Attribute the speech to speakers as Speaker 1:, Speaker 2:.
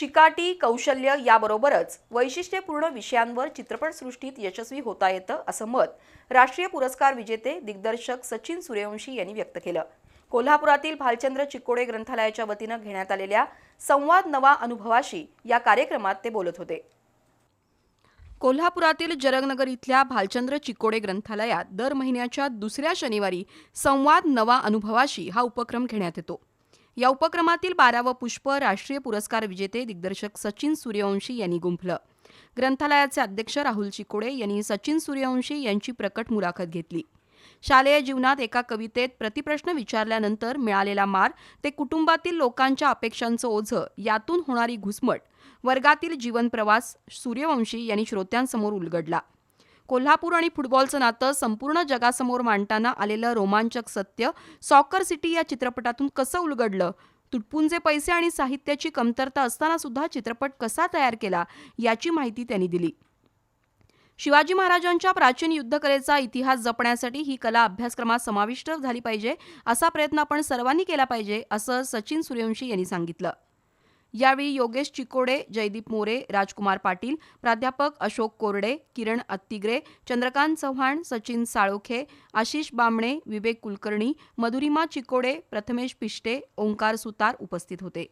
Speaker 1: चिकाटी कौशल्य याबरोबरच वैशिष्ट्यपूर्ण विषयांवर चित्रपटसृष्टीत यशस्वी होता येतं असं मत राष्ट्रीय पुरस्कार विजेते दिग्दर्शक सचिन सूर्यवंशी यांनी व्यक्त केलं. कोल्हापुरातील भालचंद्र चिक्कोडे ग्रंथालयाच्या वतीनं घेण्यात आलेल्या संवाद नवा अनुभवाशी या कार्यक्रमात ते बोलत होते. कोल्हापुरातील जरगनगर इथल्या भालचंद्र चिक्कोडे ग्रंथालयात दर महिन्याच्या दुसऱ्या शनिवारी संवाद नवा अनुभवाशी हा उपक्रम घेण्यात येतो. या उपक्रमातील बारावं पुष्प राष्ट्रीय पुरस्कार विजेते दिग्दर्शक सचिन सूर्यवंशी यांनी गुंफलं. ग्रंथालयाचे अध्यक्ष राहुल चिकोडे यांनी सचिन सूर्यवंशी यांची प्रकट मुलाखत घेतली. शालेय जीवनात एका कवितेत प्रतिप्रश्न विचारल्यानंतर मिळालेला मार ते कुटुंबातील लोकांच्या अपेक्षांचं ओझं यातून होणारी घुसमट वर्गातील जीवनप्रवास सूर्यवंशी यांनी श्रोत्यांसमोर उलगडला. कोल्हापूर आणि फुटबॉलचं नातं संपूर्ण जगासमोर मांडताना आलेलं रोमांचक सत्य सॉकर सिटी या चित्रपटातून कसं उलगडलं? तुटपुंजे पैसे आणि साहित्याची कमतरता असताना सुद्धा चित्रपट कसा तयार केला? याची माहिती त्यांनी दिली. शिवाजी महाराजांच्या प्राचीन युद्धकलेचा इतिहास जपण्यासाठी ही कला अभ्यासक्रमात समाविष्ट झाली पाहिजे असा प्रयत्न आपण सर्वांनी केला पाहिजे असं सचिन सूर्यवंशी यांनी सांगितलं. यावेळी योगेश चिकोडे जयदीप मोरे राजकुमार पाटील प्राध्यापक अशोक कोरडे किरण अत्तिग्रे चंद्रकांत चव्हाण सचिन साळोखे आशिष बामणे विवेक कुलकर्णी मधुरिमा चिकोडे प्रथमेश पिष्टे ओंकार सुतार उपस्थित होते.